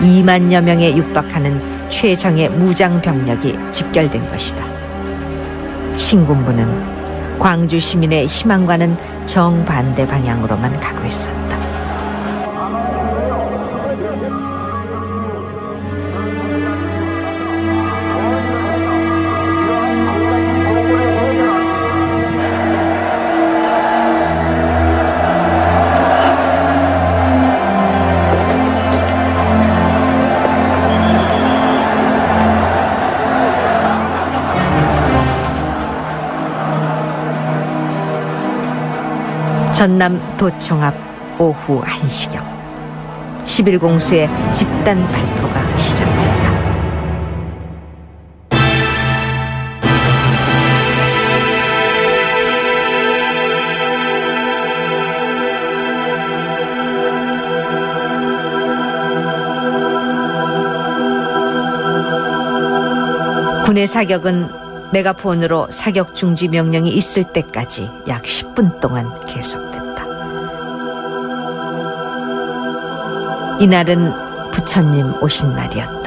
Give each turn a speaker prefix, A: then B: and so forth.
A: 2만여 명에 육박하는 최정의 무장 병력이 집결된 것이다. 신군부는 광주 시민의 희망과는 정반대 방향으로만 가고 있었다. 전남 도청 앞 오후 1시경 11공수의 집단 발표가 시작됐다. 군의 사격은 메가폰으로 사격 중지 명령이 있을 때까지 약 10분 동안 계속됐다. 이날은 부처님 오신 날이었다.